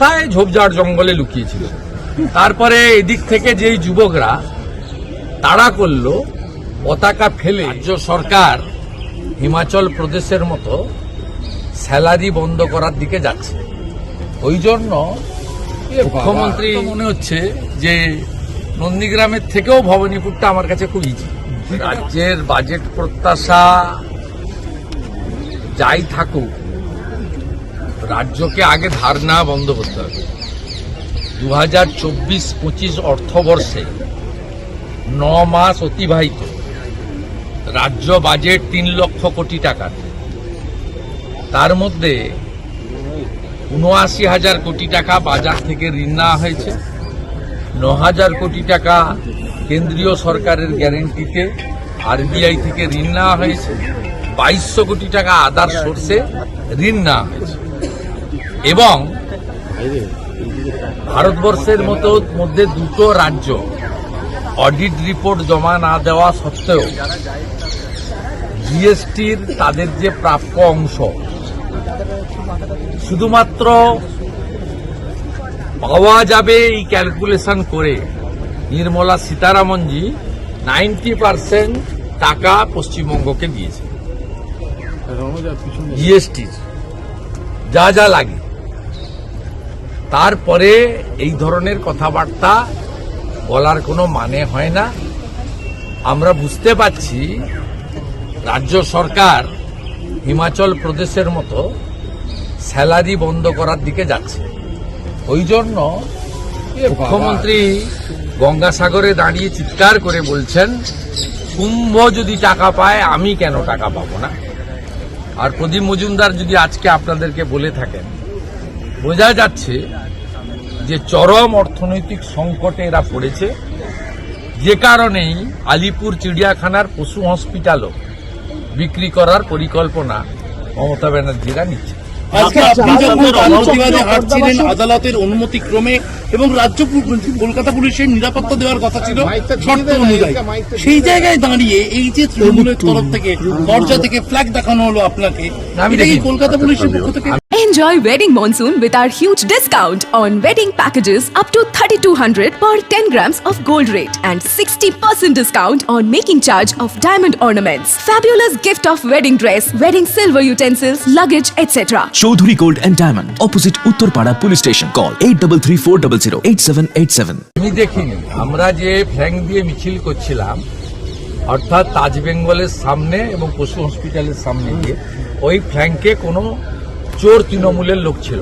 কোথায় ঝোপঝাড় জঙ্গলে লুকিয়েছিল। তারপরে এদিক থেকে যেই যুবকরা তাড়া করল পতাকা ফেলে রাজ্য সরকার হিমাচল প্রদেশের মতো স্যালারি বন্ধ করার দিকে যাচ্ছে। ওই জন্য মুখ্যমন্ত্রী মনে হচ্ছে যে নন্দীগ্রামের থেকেও ভবানীপুরটা আমার কাছে খুব ইজি রাজ্যের বাজেট প্রত্যাশা যাই থাকুক রাজ্যকে আগে ধার ধারণা বন্ধ করতে হবে। দু হাজার চব্বিশ পঁচিশ অর্থবর্ষে ন মাস অতিবাহিত রাজ্য বাজেট তিন লক্ষ কোটি টাকার তার মধ্যে উনআশি হাজার কোটি টাকা বাজার থেকে ঋণ নেওয়া হয়েছে। ন হাজার কোটি টাকা কেন্দ্রীয় সরকারের গ্যারেন্টিতে আরবিআই থেকে ঋণ নেওয়া হয়েছে। বাইশশো কোটি টাকা আদার সোর্সে ঋণ নেওয়া হয়েছে। এবং ভারতবর্ষের মতো মধ্যে দুটো রাজ্য অডিট রিপোর্ট জমা না দেওয়া সত্ত্বেও জিএসটির তাদের যে প্রাপ্য অংশ শুধুমাত্র পাওয়া যাবে এই ক্যালকুলেশন করে নির্মলা সীতারামনজি নাইনটি পার্সেন্ট টাকা পশ্চিমবঙ্গকে দিয়েছে। জিএসটির যা যা লাগে। তারপরে এই ধরনের কথাবার্তা বলার কোনো মানে হয় না। আমরা বুঝতে পারছি রাজ্য সরকার হিমাচল প্রদেশের মতো স্যালারি বন্ধ করার দিকে যাচ্ছে। ওই জন্য মুখ্যমন্ত্রী গঙ্গাসাগরে দাঁড়িয়ে চিৎকার করে বলছেন কুম্ভ যদি টাকা পায় আমি কেন টাকা পাবো না? আর প্রদীপ মজুমদার যদি আজকে আপনাদেরকে বলে থাকেন বোঝা যাচ্ছে যে চরম অর্থনৈতিক সংকটে এরা পড়েছে। যে কারণেই আলিপুর চিড়িয়াখানার পশু হসপিটালও বিক্রি করার পরিকল্পনা মমতা ব্যানার্জিরা নিচ্ছে। আজকে আপনি যখন প্রতিবাদে হাঁটছিলেন আদালতের অনুমতি ক্রমে এবং রাজ্য কলকাতা পুলিশের নিরাপত্তা দেওয়ার কথা ছিল শর্ত অনুযায়ী। সেই জায়গায় দাঁড়িয়ে এই যে তৃণমূলের তরফ থেকে দরজা থেকে ফ্ল্যাগ দেখানো হলো আপনাকে আমি দেখিনি। কলকাতা পুলিশের পক্ষ থেকে Enjoy wedding monsoon with our huge discount on wedding packages up to 3200 per 10 grams of gold rate and 60% discount on making charge of diamond ornaments. Fabulous gift of wedding dress, wedding silver utensils, luggage, etc. Chowdhury gold and diamond opposite Uttarpara police station call eight double three four double zero eight seven eight seven আমি দেখিনি আমরা যে ফ্ল্যাং দিয়ে মিছিল করছিলাম অর্থাৎ তাজ সামনে এবং পশু হসপিটালের সামনে গিয়ে ওই ফ্ল্যাঙ্কে কোনো চোর তৃণমূলের লোক ছিল।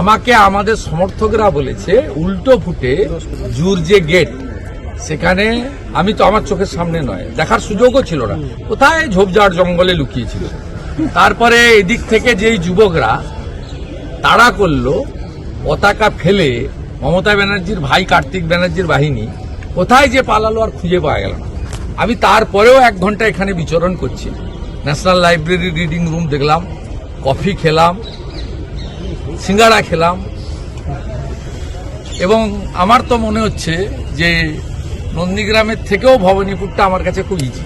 আমাকে আমাদের সমর্থকরা বলেছে, উল্টো ফুটে জুর যে গেট সেখানে আমি তো আমার চোখের সামনে নয়, দেখার সুযোগও ছিল না। কোথায় ঝোপঝাড় জঙ্গলে লুকিয়েছিল? তারপরে এদিক থেকে যেই যুবকরা তাড়া করল, পতাকা ফেলে মমতা ব্যানার্জির ভাই কার্তিক ব্যানার্জির বাহিনী কোথায় যে পালালো আর খুঁজে পাওয়া গেল না। আমি তারপরেও এক ঘণ্টা এখানে বিচরণ করছি। ন্যাশনাল লাইব্রেরি রিডিং রুম দেখলাম কফি খেলাম সিঙ্গাড়া খেলাম। এবং আমার তো মনে হচ্ছে যে নন্দীগ্রামের থেকেও ভবানীপুরটা আমার কাছে খুব ইজি